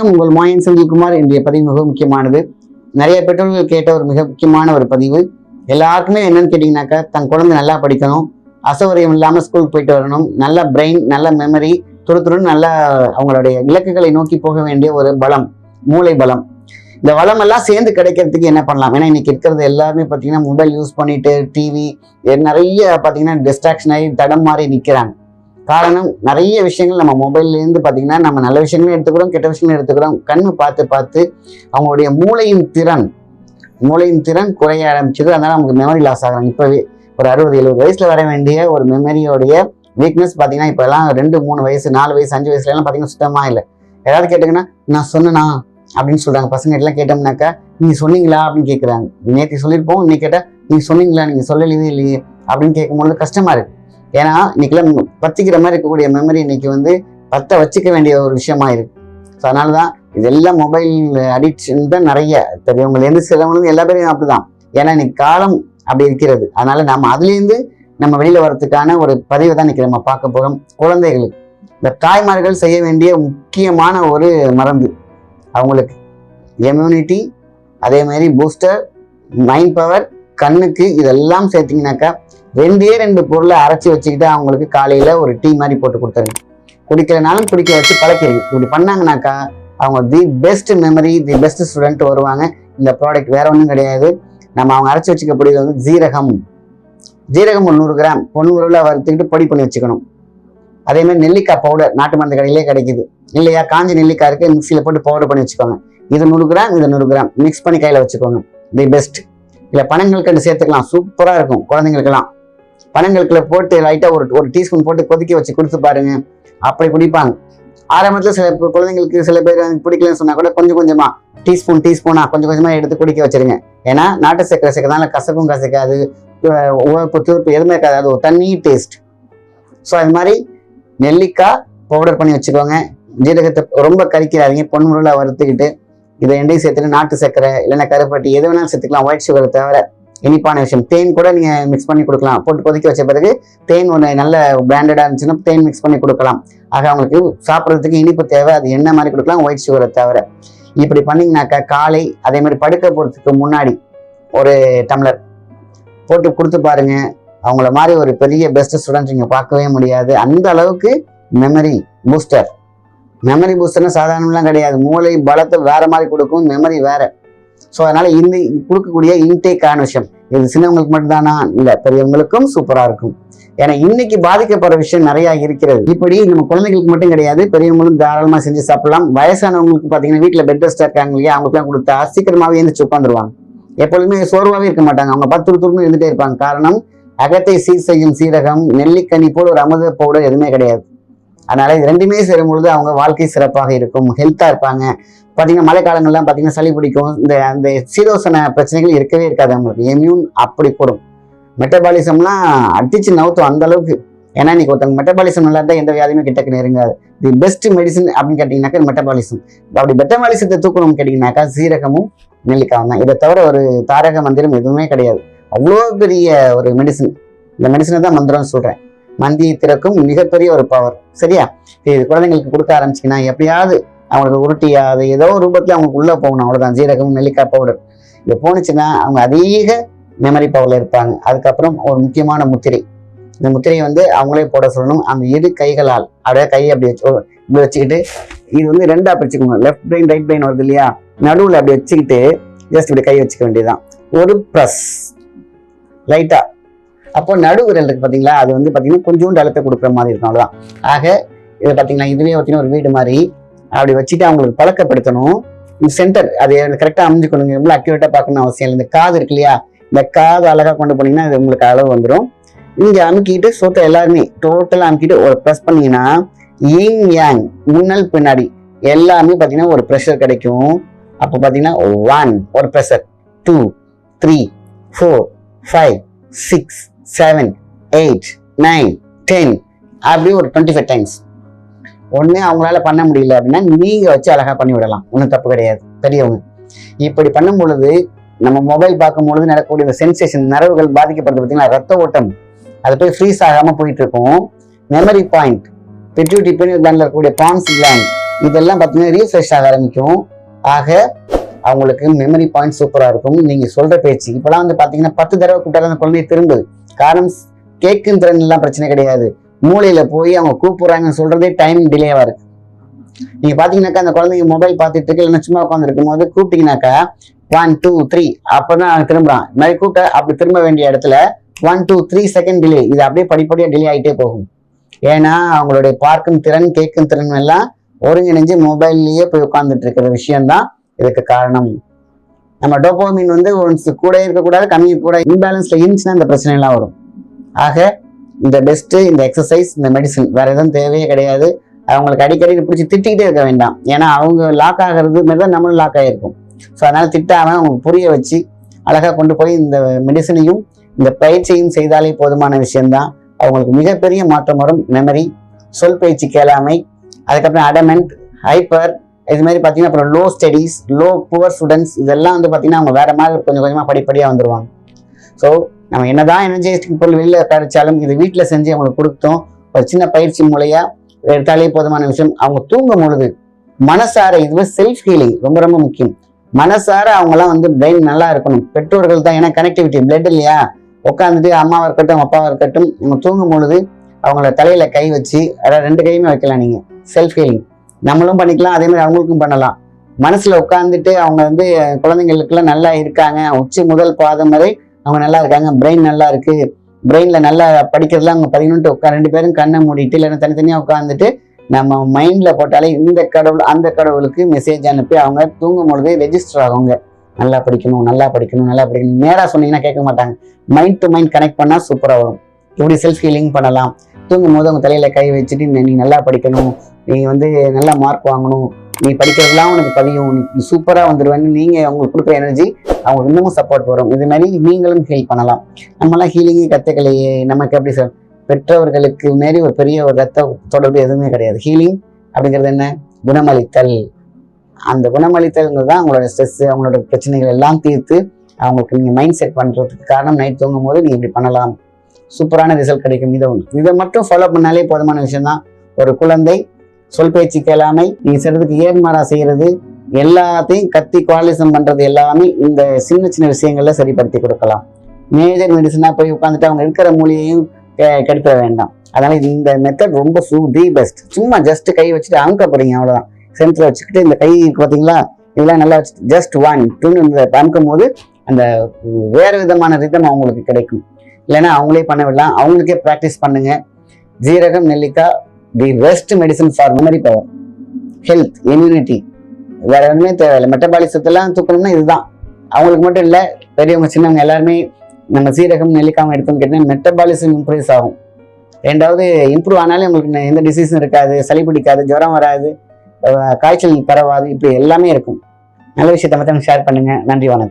வணக்கம். உங்கள் மாயன் செந்தில்குமார் இன்றைய பதிவு மிக முக்கியமானது. நிறைய பெற்றோர்கள் கேட்ட ஒரு மிக முக்கியமான ஒரு பதிவு. எல்லாருக்குமே என்னன்னு கேட்டிங்கனாக்கா தன் குழந்தை நல்லா படிக்கணும். அசௌகரியம் இல்லாமல் ஸ்கூலுக்கு போயிட்டு வரணும். நல்ல பிரெயின் நல்ல மெமரி துரு நல்ல அவங்களுடைய இலக்குகளை நோக்கி போக வேண்டிய ஒரு பலம் மூளை பலம். இந்த வளம் எல்லாம் சேர்ந்து கிடைக்கிறதுக்கு என்ன பண்ணலாம்? ஏன்னா இன்னைக்கு இருக்கிறது எல்லாருமே பார்த்தீங்கன்னா மொபைல் யூஸ் பண்ணிட்டு டிவி நிறைய பார்த்தீங்கன்னா டிஸ்ட்ராக்ஷன் ஆகி தடம் மாறி நிற்கிறாங்க காரணம் நிறைய விஷயங்கள் நம்ம மொபைல்லேருந்து பார்த்தீங்கன்னா நம்ம நல்ல விஷயங்களும் எடுத்துக்கிறோம் கெட்ட விஷயங்களும் எடுத்துக்கிறோம். கண்ணு பார்த்து பார்த்து அவங்களுடைய மூளையின் திறன் மூளையின் திறன் குறைய ஆரம்பிச்சது. அதனால் நமக்கு மெமரி லாஸ் ஆகிறாங்க இப்போவே ஒரு அறுபது எழுபது வயசில் வர வேண்டிய ஒரு மெமரியோடைய வீக்னஸ் பார்த்தீங்கன்னா இப்போ ரெண்டு மூணு வயசு நாலு வயசு அஞ்சு வயசுலலாம் எல்லாம் பார்த்தீங்கன்னா சுத்தமாக இல்லை. ஏதாவது கேட்டுங்கன்னா நான் சொன்னேனா? அப்படின்னு சொல்கிறாங்க பசங்க எல்லாம் கேட்டோம்னாக்கா நீங்கள் சொன்னீங்களா? அப்படின்னு கேட்குறாங்க நேற்று சொல்லியிருப்போம். இன்னைக்கு கேட்டால் நீங்கள் சொன்னீங்களா? நீங்கள் சொல்லலையே இல்லையே? அப்படின்னு கேட்கும்போது கஷ்டமா இருக்குது ஏன்னா இன்னைக்கெல்லாம் பத்திக்கிற மாதிரி இருக்கக்கூடிய மெமரி இன்னைக்கு வந்து பத்த வச்சுக்க வேண்டிய ஒரு விஷயமா இருக்கு. ஸோ அதனால தான் இதெல்லாம் மொபைல் அடிக்ஷன் தான் நிறைய. பெரியவங்கலேருந்து சிலவங்களும் எல்லா பேரும் அப்படிதான். ஏன்னா இன்னைக்கு காலம் அப்படி இருக்கிறது. அதனால நம்ம அதுலேருந்து நம்ம வெளியில் வர்றதுக்கான ஒரு பதிவை தான் இன்னைக்கு நம்ம பார்க்க போகிறோம் குழந்தைகளுக்கு. இந்த தாய்மார்கள் செய்ய வேண்டிய முக்கியமான ஒரு மருந்து அவங்களுக்கு. இம்யூனிட்டி அதே மாதிரி பூஸ்டர் மைண்ட் பவர் கண்ணுக்கு இதெல்லாம் சேர்த்தீங்கன்னாக்கா ரெண்டே ரெண்டு பொருளை அரைச்சி வச்சுக்கிட்டு அவங்களுக்கு காலையில ஒரு டீ மாதிரி போட்டு கொடுத்துருங்க. குடிக்கலனாலும் குடிக்க வச்சு பழக்கிறீங்க இப்படி பண்ணாங்கனாக்கா அவங்க the best memory the best student வருவாங்க. இந்த ப்ராடக்ட் வேற ஒன்றும் கிடையாது. நம்ம அவங்க அரைச்சி வச்சுக்கக்கூடியது வந்து ஜீரகம். ஜீரகம் ஒரு நூறு கிராம். பொண்ணு உருளை வறுத்துக்கிட்டு பொடி பண்ணி வச்சுக்கணும். அதே மாதிரி நெல்லிக்காய் பவுடர் நாட்டு மருந்து கடையிலே கிடைக்குது. இல்லையா? காஞ்சி நெல்லிக்காய் இருக்கு. மிக்சியில் போட்டு பவுடர் பண்ணி வச்சுக்கோங்க. இது நூறு கிராம் இது நூறு கிராம். மிக்ஸ் பண்ணி கையில் வச்சுக்கோங்க. தி பெஸ்ட் இல்லை பனங்கல்கண்டு சேர்த்துக்கலாம். சூப்பராக இருக்கும் குழந்தைங்களுக்கெல்லாம். பனங்களுக்கில் போட்டு லைட்டாக ஒரு ஒரு டீஸ்பூன் போட்டு கொதிக்க வச்சு கொடுத்து பாருங்க. அப்படி குடிப்பாங்க. ஆரம்பத்தில் சில குழந்தைங்களுக்கு சில பேர் பிடிக்கலன்னு சொன்னால் கூட கொஞ்சம் கொஞ்சமாக டீஸ்பூன் டீஸ்பூனாக கொஞ்சம் கொஞ்சமாக எடுத்து குடிக்க வச்சிருங்க. ஏன்னா நாட்டு சக்கரை சேர்க்கறதுனால கசக்கும் கசக்காது உழப்பு உவப்பு தூர்ப்பு எதுவுமே இருக்காது. அது ஒரு தண்ணி டேஸ்ட் ஸோ அது மாதிரி நெல்லிக்காய் பவுடர் பண்ணி வச்சுக்கோங்க. ஜீரகத்தை ரொம்ப கறிக்கிறாதீங்க பொன்முருளாக வறுத்துக்கிட்டு இதை எண்டையும் சேர்த்துட்டு நாட்டு சர்க்கரை இல்லைன்னா கருப்பட்டி எது வேணாலும் சேர்த்துக்கலாம். ஒயிட் சுகரை தவிர இனிப்பான விஷயம். தேன் கூட நீங்கள் மிக்ஸ் பண்ணி கொடுக்கலாம். போட்டு கொதிக்க வச்ச பிறகு தேன் ஒன்று நல்ல பிராண்டடாக இருந்துச்சுன்னா தேன் மிக்ஸ் பண்ணி கொடுக்கலாம். ஆக அவங்களுக்கு சாப்பிட்றதுக்கு இனிப்பு தேவை. அது என்ன மாதிரி கொடுக்கலாம் ஒயிட் சுகரை தவிர. இப்படி பண்ணிங்கனாக்கா காலை அதே மாதிரி படுக்க போகிறதுக்கு முன்னாடி ஒரு டம்ளர் போட்டு கொடுத்து பாருங்க. அவங்கள மாதிரி ஒரு பெரிய பெஸ்ட் ஸ்டூடெண்ட் நீங்கள் பார்க்கவே முடியாது. அந்த அளவுக்கு மெமரி பூஸ்டர் மெமரி பூஸ்டர்னா சாதாரணம்லாம் கிடையாது. மூளை பலத்தை வேற மாதிரி கொடுக்கும். மெமரி வேற. ஸோ அதனால இந்த கொடுக்கக்கூடிய இன்டேக்கான விஷயம். இது சின்னவங்களுக்கு மட்டும்தானா? இல்லை பெரியவங்களுக்கும் சூப்பரா இருக்கும். ஏன்னா இன்னைக்கு பாதிக்கப்படுற விஷயம் நிறைய இருக்கிறது. இப்படி நம்ம குழந்தைகளுக்கு மட்டும் கிடையாது. பெரியவங்களும் தாராளமா செஞ்சு சாப்பிடலாம். வயசானவங்களுக்கு பாத்தீங்கன்னா வீட்டில் பெட் ரெஸ்டா இருக்காங்க இல்லையா? அவங்களுக்குலாம் கொடுத்தா சீக்கிரமாவே எழுந்திரிச்சு உட்காந்துருவாங்க. எப்பொழுதுமே சோர்வாவே இருக்க மாட்டாங்க. அவங்க பத்து துருன்னு இருந்துட்டே இருப்பாங்க. காரணம் அகத்தை சீர் செய்யும் சீரகம் நெல்லிக்கனி போல் ஒரு அமுத பவுடர் எதுவுமே கிடையாது. அதனால இது ரெண்டுமே சேரும் பொழுது அவங்க வாழ்க்கை சிறப்பாக இருக்கும் ஹெல்த்தாக இருப்பாங்க. பார்த்தீங்கன்னா மழை காலங்கள்லாம் பார்த்தீங்கன்னா சளி பிடிக்கும். இந்த அந்த சீரோசன பிரச்சனைகள் இருக்கவே இருக்காது அவங்களுக்கு. இம்யூன் அப்படி கூடும். மெட்டபாலிசம்லாம் அடிச்சு நவுத்தும் அந்த அளவுக்கு. ஏன்னா இன்னைக்கு ஒருத்தவங்க மெட்டபாலிசம் நல்லா இருந்தால் எந்த வியாதியுமே கிட்டக்கு நெருங்காது. தி பெஸ்ட் மெடிசன் அப்படின்னு கேட்டிங்கனாக்கா மெட்டபாலிசம் அப்படி மெட்டபாலிசத்தை தூக்கணும்னு கேட்டிங்கனாக்கா சீரகமும் நெல்லிக்காவும் தான். இதை தவிர ஒரு தாரக மந்திரம் எதுவுமே கிடையாது. அவ்வளோ பெரிய ஒரு மெடிசன் இந்த மெடிசனை தான் மந்திரம்னு சொல்கிறேன் மந்தியை திறக்கும் மிகப்பெரிய ஒரு பவர் சரியா? இது குழந்தைங்களுக்கு கொடுக்க ஆரம்பிச்சிங்கன்னா எப்படியாவது அவங்களுக்கு உருட்டி அது ஏதோ ஒரு ரூபத்தில் அவங்களுக்கு உள்ளே போகணும். அவ்வளோதான் ஜீரகம் நெல்லிக்காய் பவுடர் இது போணுச்சுன்னா அவங்க அதிக மெமரி பவர்ல இருப்பாங்க. அதுக்கப்புறம் ஒரு முக்கியமான முத்திரை. இந்த முத்திரையை வந்து அவங்களே போட சொல்லணும். அந்த இரு கைகளால். அப்படியே கையை அப்படி வச்சு இப்படி வச்சுக்கிட்டு இது வந்து ரெண்டா பிரிச்சுக்கணும் லெஃப்ட் பிரெயின் ரைட் பிரெயின் வருது இல்லையா? நடுவில் அப்படி வச்சுக்கிட்டு ஜஸ்ட் இப்படி கை வச்சுக்க வேண்டியதுதான். ஒரு ப்ரெஸ் லைட்டா அப்போ நடு விரல் இருக்கு பாத்தீங்களா? அது வந்து பாத்தீங்கன்னா கொஞ்சோண்டு அழுத்த கொடுக்குற மாதிரி இருக்கும். ஆக இதை பார்த்தீங்கன்னா இதுவே பார்த்தீங்கன்னா ஒரு வீடு மாதிரி அப்படி வச்சுட்டு அவங்களுக்கு பழக்கப்படுத்தணும். இந்த சென்டர் அது கரெக்டாக அமைஞ்சுக்கணுங்க எவ்வளோ அக்யூரேட்டாக பார்க்கணும் அவசியம் இல்லை. இந்த காது இருக்கு இல்லையா? இந்த காது அழகாக கொண்டு போனீங்கன்னா இது உங்களுக்கு அளவு வந்துடும் இங்கே அமுக்கிட்டு சொத்தை எல்லாருமே டோட்டலாக அமுக்கிட்டு ஒரு ப்ரெஸ் பண்ணீங்கன்னா ஈங் யாங் முன்னல் பின்னாடி எல்லாமே பார்த்தீங்கன்னா ஒரு ப்ரெஷர் கிடைக்கும். அப்போ பார்த்தீங்கன்னா ஒன் ஒரு pressure two three four five six seven eight nine ten அப்படி ஒரு டுவெண்ட்டி ஃபைவ் டைம்ஸ் ஒன்று அவங்களால பண்ண முடியல அப்படின்னா நீங்க வச்சு அழகா பண்ணி விடலாம். ஒன்றும் தப்பு கிடையாது. பெரியவங்க. இப்படி பண்ணும் பொழுது நம்ம மொபைல் பார்க்கும் பொழுது நடக்கக்கூடிய இந்த சென்சேஷன் நரவுகள் பாதிக்கப்படுது பார்த்தீங்கன்னா ரத்த ஓட்டம். அது போய் ஃப்ரீஸ் ஆகாமல் போயிட்டு இருக்கும். மெமரி பாயிண்ட் பெட்யூட்டி பின் இருக்கக்கூடிய பான்ஸ் கிளாண்ட் இதெல்லாம் பார்த்தீங்கன்னா ரீஃப்ரெஷ் ஆக ஆரம்பிக்கும். ஆக அவங்களுக்கு மெமரி பாயிண்ட் சூப்பராக இருக்கும். நீங்கள் சொல்கிற பேச்சு. இப்போலாம் வந்து பார்த்தீங்கன்னா பத்து தடவை கூப்பிட்டாலும் அந்த குழந்தைய திரும்புது. காரணம் கேட்கும் திறன் எல்லாம் பிரச்சனை கிடையாது. மூளையில போய் அவங்க கூப்பிடுறாங்கன்னு சொல்றதே டைம் டிலேவா இருக்கு. நீங்க பாத்தீங்கன்னாக்கா அந்த குழந்தைங்க மொபைல் பார்த்துட்டு இருக்கு இல்லைன்னா சும்மா உட்காந்துருக்கும் போது கூப்பிட்டீங்கன்னாக்கா ஒன் டூ த்ரீ அப்பதான் அவன் திரும்புறான். இந்த மாதிரி கூப்பிட்ட அப்படி திரும்ப வேண்டிய இடத்துல one two three second delay இது அப்படியே படிப்படியா டிலே ஆகிட்டே போகும். ஏன்னா அவங்களுடைய பார்க்கும் திறன் கேட்கும் திறன் எல்லாம் ஒருங்கிணைஞ்சு மொபைல்லயே போய் உட்கார்ந்துட்டு இருக்கிற விஷயம்தான் இதுக்கு காரணம். நம்ம டோபோமின் வந்து ஒன்ஸ் கூட இருக்கக்கூடாது கம்மி கூட இன்பேலன்ஸ்ல இருந்துச்சுன்னா இந்த பிரச்சனை எல்லாம் வரும். ஆக இந்த பெஸ்ட்டு இந்த எக்ஸசைஸ் இந்த மெடிசன் வேற எதுவும் தேவையே கிடையாது. அவங்களுக்கு அடிக்கடி பிடிச்சி திட்டிக்கிட்டே இருக்க வேண்டாம். ஏன்னா அவங்க லாக் ஆகிறது மாதிரி தான் நம்மளும் லாக் ஆகிருக்கும் ஸோ அதனால் திட்டாமல் அவங்க புரிய வச்சு அழகாக கொண்டு போய் இந்த மெடிசனையும் இந்த பயிற்சியும் செய்தாலே போதுமான விஷயம்தான். அவங்களுக்கு மிகப்பெரிய மாற்றம் வரும். மெமரி சொல் பயிற்சி கேளாமை அதுக்கப்புறம் அடமெண்ட் ஹைப்பர் இது மாதிரி பார்த்தீங்கன்னா அப்புறம் low studies low poor students இதெல்லாம் வந்து பார்த்தீங்கன்னா அவங்க வேறு மாதிரி கொஞ்சம் கொஞ்சமாக படிப்படியாக வந்துடுவாங்க ஸோ நம்ம என்னதான் எனர்ஜைஸ்டிக் பொருள் வெளியில் கிடைச்சாலும் இது வீட்டில் செஞ்சு அவங்களுக்கு கொடுத்தோம். ஒரு சின்ன பயிற்சி மூலையாக எடுத்தாலே போதுமான விஷயம். அவங்க தூங்கும் பொழுது மனசார இதுவே செல்ஃப் ஹீலிங் ரொம்ப ரொம்ப முக்கியம். மனசார அவங்களாம் வந்து பிரெயின் நல்லா இருக்கணும். பெற்றோர்கள் தான் ஏன்னா கனெக்டிவிட்டி பிளட் இல்லையா? உட்காந்துட்டு அம்மாவாக இருக்கட்டும் அப்பாவாக இருக்கட்டும் நம்ம தூங்கும் பொழுது அவங்கள தலையில் கை வச்சு அதாவது ரெண்டு கையுமே வைக்கலாம் நீங்கள் செல்ஃப் ஹீலிங் நம்மளும் பண்ணிக்கலாம் அதே மாதிரி அவங்களுக்கும் பண்ணலாம். மனசுல உட்காந்துட்டு அவங்க வந்து குழந்தைங்களுக்குலாம் நல்லா இருக்காங்க. உச்சி முதல் பாதம் வரை அவங்க நல்லா இருக்காங்க. பிரெயின் நல்லா இருக்கு. பிரெயின்ல நல்லா படிக்கிறதுலாம் அவங்க பதினொன்று உட்கா ரெண்டு பேரும் கண்ணை மூடிட்டு இல்லைன்னா தனித்தனியா உட்காந்துட்டு நம்ம மைண்ட்ல போட்டாலே இந்த கடவுள் அந்த கடவுளுக்கு மெசேஜ் அனுப்பி அவங்க தூங்கும் பொழுது ரெஜிஸ்டர் ஆகுங்க. நல்லா படிக்கணும் நல்லா படிக்கணும் நல்லா படிக்கணும். நேரா சொன்னீங்கன்னா கேட்க மாட்டாங்க. மைண்ட் டு மைண்ட் கனெக்ட் பண்ணா சூப்பராக வரும். இப்படி செல்ஃப் ஹீலிங் பண்ணலாம். தூங்கும் போது அவங்க தலையில கை வச்சுட்டு நீ நல்லா படிக்கணும். நீ வந்து நல்லா மார்க் வாங்கணும். நீ படிக்கிறதுலாம் உனக்கு பதியும். நீ சூப்பராக வந்துடுவேன்னு நீங்கள் அவங்களுக்கு கொடுக்குற எனர்ஜி அவங்களுக்கு இன்னமும் சப்போர்ட் வரும். இது மாதிரி நீங்களும் ஹீல் பண்ணலாம். நம்மளாம் ஹீலிங்கே கற்றுக்கலையே நமக்கு எப்படி சொல் பெற்றவர்களுக்கு மாரி ஒரு பெரிய ஒரு ரத்த தொடர்பு எதுவுமே கிடையாது. ஹீலிங் அப்படிங்கிறது என்ன? குணமளித்தல். அந்த குணமளித்தல்ங்கிறது தான் அவங்களோட ஸ்ட்ரெஸ்ஸு அவங்களோட பிரச்சனைகள் எல்லாம் தீர்த்து அவங்களுக்கு நீங்கள் மைண்ட் செட் பண்ணுறதுக்கு காரணம் நைட் தூங்கும் போது நீங்கள் இப்படி பண்ணலாம். சூப்பரான ரிசல்ட் கிடைக்கும். இதை ஒன்று இதை மட்டும் ஃபாலோ பண்ணாலே போதுமான விஷயம் தான் ஒரு குழந்தை சொல் பேச்சு கேளாமை நீங்கள் செய்கிறதுக்கு ஏர்மாறா செய்கிறது எல்லாத்தையும் கத்தி குவாலிசம் பண்ணுறது எல்லாமே இந்த சின்ன சின்ன விஷயங்கள்ல சரிப்படுத்தி கொடுக்கலாம். மேஜர் மெடிசனாக போய் உட்காந்துட்டு அவங்க இருக்கிற மூலியையும் கெ- கெடுத்துட வேண்டாம். அதனால இந்த மெத்தட் ரொம்ப சூ தி பெஸ்ட் சும்மா ஜஸ்ட் கை வச்சுட்டு அமுக்க போறீங்க அவ்வளவுதான். சென்டர் வச்சுக்கிட்டு இந்த கை இருக்கு இதெல்லாம் நல்லா வச்சு ஜஸ்ட் ஒன் டூன்னு இந்த அமுக்கும் போது அந்த வேறு விதமான ரிதம் அவங்களுக்கு கிடைக்கும். இல்லைன்னா அவங்களே பண்ண விடலாம். அவங்களுக்கே ப்ராக்டிஸ் பண்ணுங்க. ஜீரகம் நெல்லிக்காய் the best medicine for memory power health immunity வேற எதுவுமே தேவையில்லை. மெட்டபாலிசத்தெல்லாம் தூக்கணும்னா இதுதான். அவங்களுக்கு மட்டும் இல்லை பெரியவங்க சின்னவங்க எல்லாருமே நம்ம சீரகம் நெல்லிக்காம எடுத்தோம்னு கேட்டீங்கன்னா மெட்டபாலிசம் இம்ப்ரூவ்ஸ் ஆகும். ரெண்டாவது இம்ப்ரூவ் ஆனாலே உங்களுக்கு எந்த டிசீஸும் இருக்காது சளி பிடிக்காது ஜுரம் வராது காய்ச்சல் பரவாது இப்படி எல்லாமே இருக்கும். நல்ல விஷயத்தை மட்டும் ஷேர் பண்ணுங்கள் நன்றி வணக்கம்.